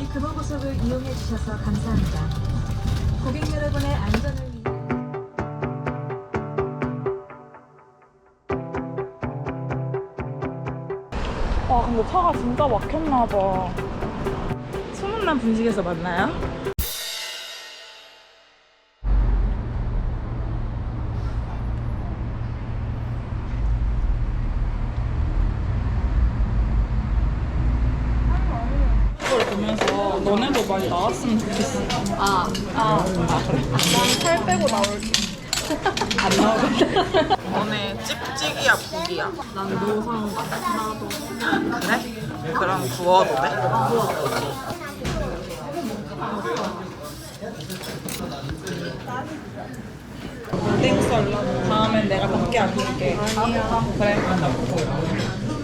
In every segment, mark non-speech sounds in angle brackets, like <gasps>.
저희 금호고속을 이용해 주셔서 감사합니다. 고객 여러분의 안전을 위해 와 근데 차가 진짜 막혔나 봐. 소문난 분식에서 만나요? 너네도 많이 나왔으면 좋겠어. 아, 아, 아 그래? 살 빼고 나올게. 안 나오겠다. 너네 찍찍이야 북이야? 난 노상 나도. 그래? 그럼 구워도 돼? 땡썰라 다음엔 내가 밖에 안 줄게 아니야. 그래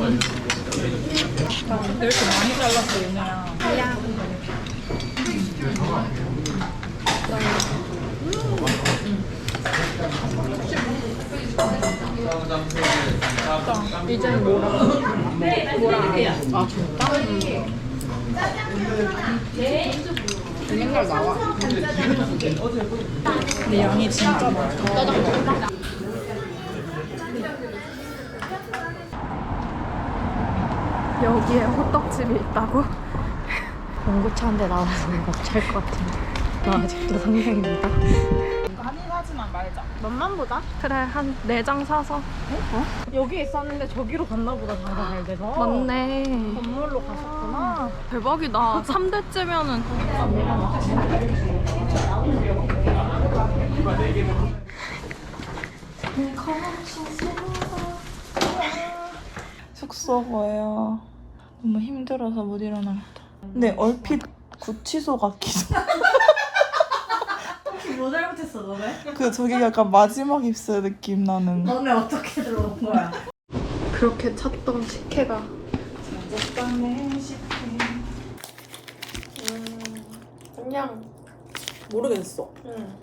근데 이렇게 많이 잘랐어 얘네야 이제는 뭐라? 뭐라? 아, 진짜? 나와. 근데 양이 진짜 많다 짜장면. 여기에 호떡집이 있다고? 공구차 한 대 나와서 못찰것 같은데. 나 아직도 상상입니다. 많이 사지만 말자 맛만 보자. 그래, 한 네 장 사서. 어? 여기 있었는데 저기로 갔나 보다, 장사 잘 돼서. 맞네. 건물로 가셨구나. 대박이다. 3대째면은. 숙소 뭐예요 너무 힘들어서 못 일어나겠다 근데 얼핏 구치소 같기도 뭐 잘못했어, 너네? 그 저기 약간 마지막 입술 느낌 나는 너네 어떻게 들어온 거야? 그렇게 찾던 식혜가 그냥 모르겠어 응.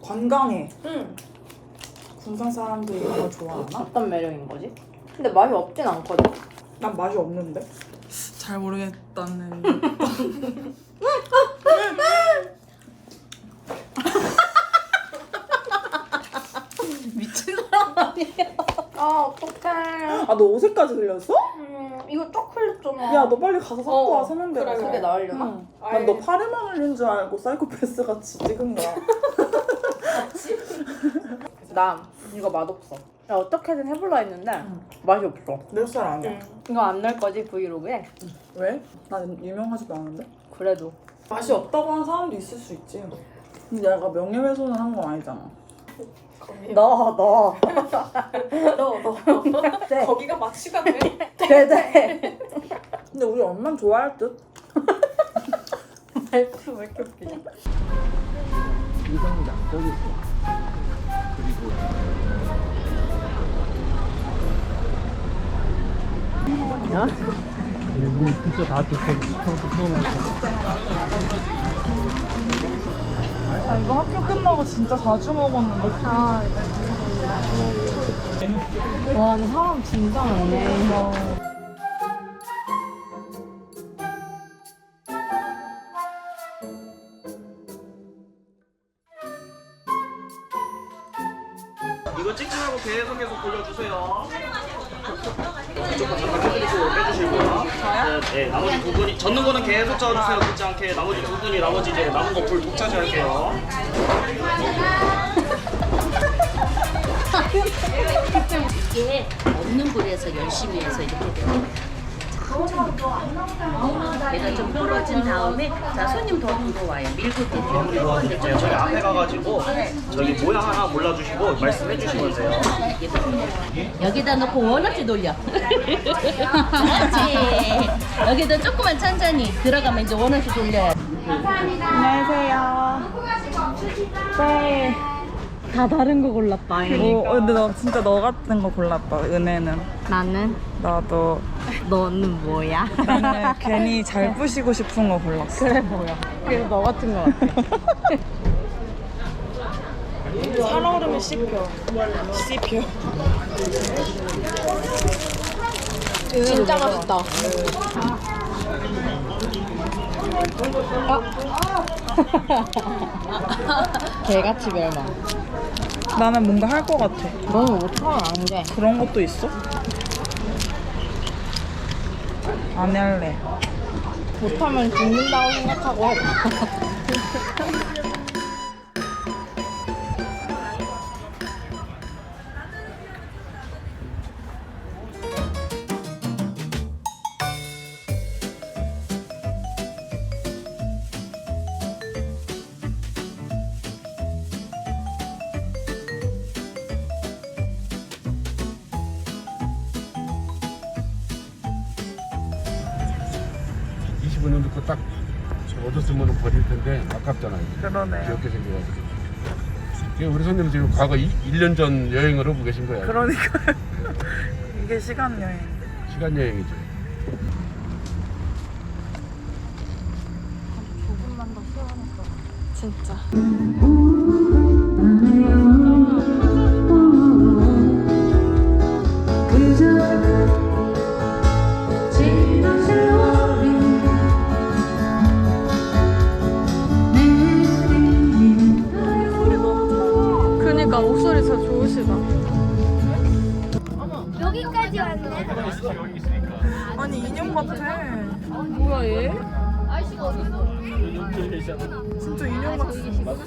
관광해 응. 군산 사람들이 이런 거 좋아하나? 어떤 매력인 거지? 근데 맛이 없진 않거든. 난 맛이 없는데 잘 모르겠다는 <laughs> 미친 사람 아니야? 아 어떡해. 아 너 옷에까지 흘렸어? 음 이거 쫙 흘렸잖아. 야 너 빨리 가서 섞고 어, 와 세면대 그래 그게 나으려나? 응. 난너 팔에만 흘린 줄 알고 사이코패스 같이 찍은 거야 <laughs> <laughs> 나 이거 맛없어. 야 어떻게든 해볼라 했는데 맛이 없어. 내 스타일 아니야 이거 안날 거지 브이로그에? 왜? 난 유명하지도 않은데 그래도. 맛이 없다고 하는 사람도 있을 수 있지 근데 내가 명예훼손을 한 건 아니잖아 너 너. <laughs> 너 너. 네. 거기가 마취가 돼? 네 네. 근데 우리 엄마는 좋아할 듯 <laughs> 말투 왜 이렇게 웃기냐? 이건 양쪽이 있어. 그리고 야? 물 진짜 다 뜯어 뜯어 아 이거 학교 끝나고 진짜 자주 먹었는데 아. 와, 사람 진짜 많네. 네, 네, 나머지 두 분이 젓는 거는 계속 저어주세요. 늦지 않게 나머지 두 분이 나머지 이제 남은 거 불 독차지 할게요. 이게 없는 불에서 열심히 해서 이렇게 돼요. 얘가 좀 부러진 다음에 자 손님 더 들어와요. 밀고 들어와요. 네, 저희 앞에 가가지고 저기 모양 하나 골라주시고 말씀해 주시면 돼요. 여기다 놓고 원없이 돌려. 그렇지. 여기다 조금만 천천히 들어가면 이제 원없이 돌려야 돼. 안녕하세요. 네. 다 다른 거 골랐다. 오, 어, 근데 너 진짜 너 같은 거 골랐다. 은혜는. 나는 나도. 너는 뭐야? 나는 괜히 <laughs> 잘 부시고 싶은 거 골랐어. 그래 뭐야? 그래서 너 같은 거 같아. <laughs> 살얼음을 씹혀. 씹혀. 진짜 맛있다. <laughs> 개같이 멸망. 나는 뭔가 할것 같아. 너는 못하면 안 돼. 그런 것도 있어? 안 할래. 못하면 죽는다고 생각하고 해봐. <laughs> 이 25년 듣고 딱 얻었으면 버릴 텐데 아깝잖아요. 그러네요. 귀엽게 생겨가지고. 우리 손님 지금 과거 이, 1년 전 여행을 하고 계신 거예요. 그러니까 <laughs> 이게 시간 여행. 시간 여행이죠. 진짜. 그니까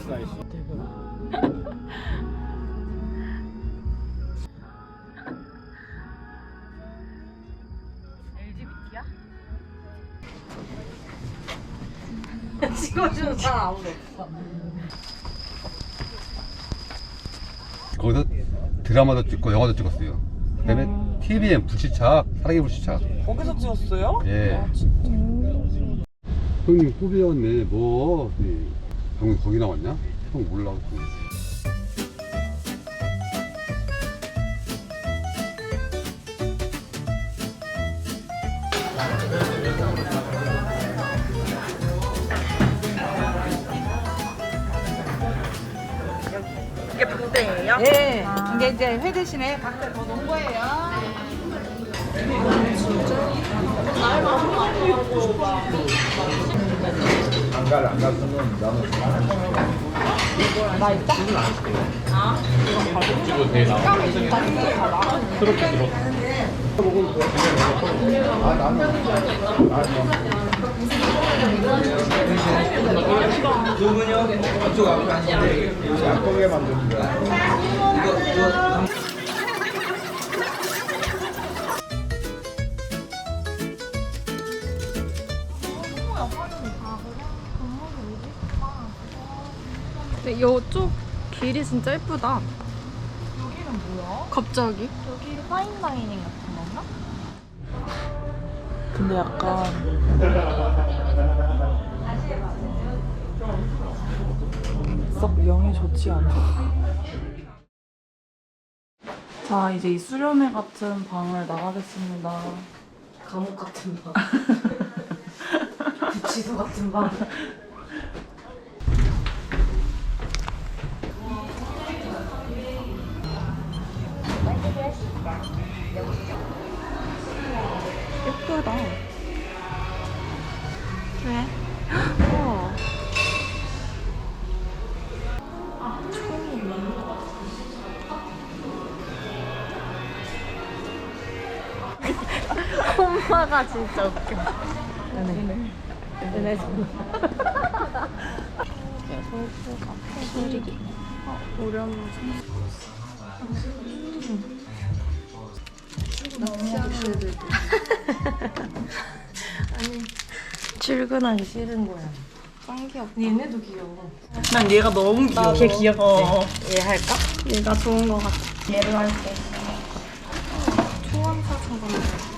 같아. 찍어주는 사람 아무도 없어. 거기서 드라마도 찍고 영화도 찍었어요. 그다음에 TVN 불시착, 사랑의 불시착. 거기서 찍었어요? 예. 형님 후배였네. 뭐? 네. 형 거기 나왔냐? 형 몰라. 이게 박대예요? 네, 이게 이제 회 대신에 밖에 더 놓은 거예요. 안 갈, 안 갔으면 나는 안나 있다? 아? 찍어도 돼 나와 그렇게 들어 나는. 두분요 이쪽 앞에 앉는데 여기 안 보게 만드는 거야. 이거, 이거. 근데 이쪽 길이 진짜 예쁘다. 여기는 뭐야? 갑자기? 여기 파인 다이닝 같은 건가? 근데 약간 썩 영이 좋지 않아. 자 이제 이 수련회 같은 방을 나가겠습니다. 감옥 같은 방. <laughs> 구치소 같은 방. 예쁘다. <gasps> 왜? 아, 총이 엄마가 진짜 웃겨. 은혜. 은혜 좀. 소리기. 어, 우리 엄마 출근하기 싫은 거야. 짱 귀엽다. 얘네도 귀여워. 난 얘가 너무 귀여워. 걔 귀엽지? 어. 얘 할까? 얘가 좋은 거 같아. 얘를 할게. 초원 사진 건데.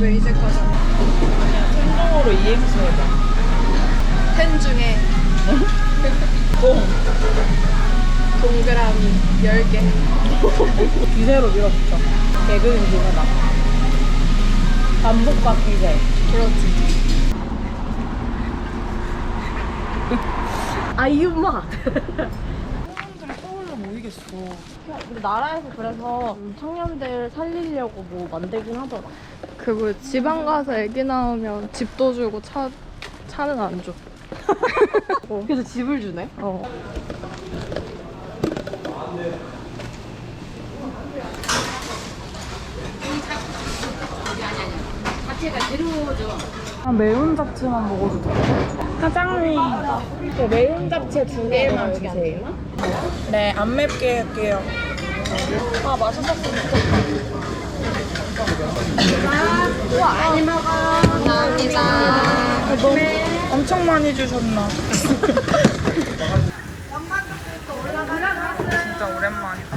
왜 이제까지 안 생동으로 이행시 해봐. 펜 중에 동그라미 10개 기세로 밀어붙여. 개그는 기세다. 반복받 기세. 그렇지 <laughs> 아이유마 서울로 모이겠어. 근데 나라에서 그래서 청년들 살리려고 뭐 만들긴 하더라 그리고 지방 가서 애기 나오면 집도 주고 차, 차는 안 줘. <laughs> 그래서 집을 주네? 어. 아, 매운 잡채만 먹어도 돼. 사장님, 저 매운 잡채 두 개만 주세요. 네, 안 맵게 할게요. 아, 맛있었으면 좋겠다. 우와, 많이 먹어. 감사합니다. 너무 엄청 많이 주셨나? 진짜 오랜만이다.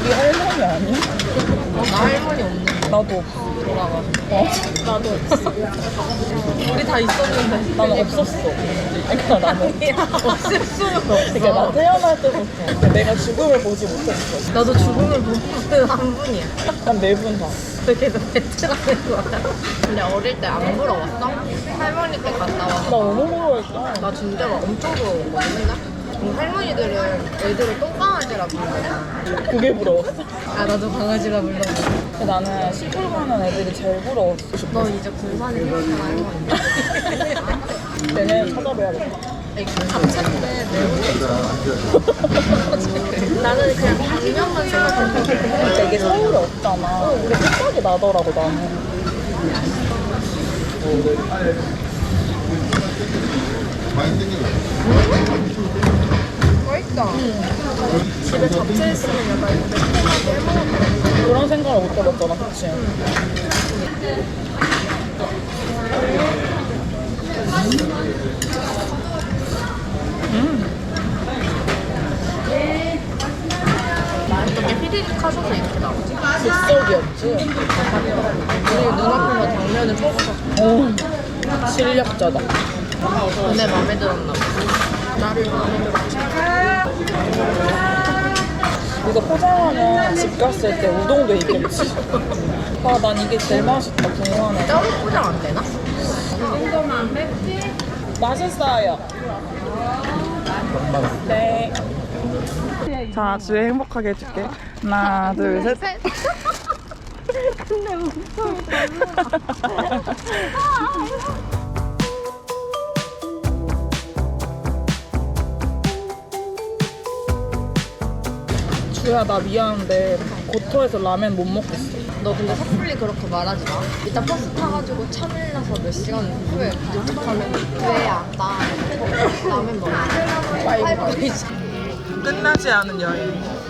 우리 할머니 아니야? 나 할머니 없네. 나도 없어. 돌아가. 어? 나도 없어. 우리 다 있었는데. 나는 없었어. 그러니까 나는. <laughs> 없을 수는 없어. 그러니까 나 태어날 때부터 내가 죽음을 보지 못했어. 나도 죽음을 못 보는 한 분이야. 한네분 다. 왜 계속 배틀하는 거야? 근데 어릴 때 안 부러웠어? 할머니 때 갔다 나 와서 너무 부러웠어. 나 진짜 막 엄청 부러웠거든 맨날 우리 할머니들은 애들을 똥강아지라 부르잖아 그게 부러웠어. 아 나도 강아지라 불러 근데 나는 시골 가는 애들이 제일 부러웠어. 너 이제 군산에 사는 할머니 내년 찾아뵈야겠다. 감차인데 나는 그냥 당면만 생각했는데 이게 서울에 없잖아. 근데 생각이 나더라고, 나는. 맛있다 집에 잡채 있으면 약간 매콤하게 해먹어도 그런 생각을 못 해봤잖아, 그치? 어떻게 휘리릭 하셔서 이렇게 나오지? 즉석이었지? 우리 눈앞에서 당면을 뽑아서 어, 실력자다. 근데 마음에 들었나 봐 나를 마음에 들어 이거 포장하면 집 갔을 때 우동도 있겠지. 아, 난 이게 제일 맛있다, 궁금하네. 따로 포장 안 되나? 맛있어요. 네. 자, 주에 행복하게 해줄게. 하나, 둘, 셋. <laughs> 근데 웃어 <laughs> 야, 나 미안한데 고토에서 라면 못 먹겠어. 너 근데 섣불리 그렇게 말하지 마. 이따 버스 타가지고 차 밀려서 몇 시간 후에 도착하면 왜안 나? 라면 먹어. 빨리 끝나지 않은 여행.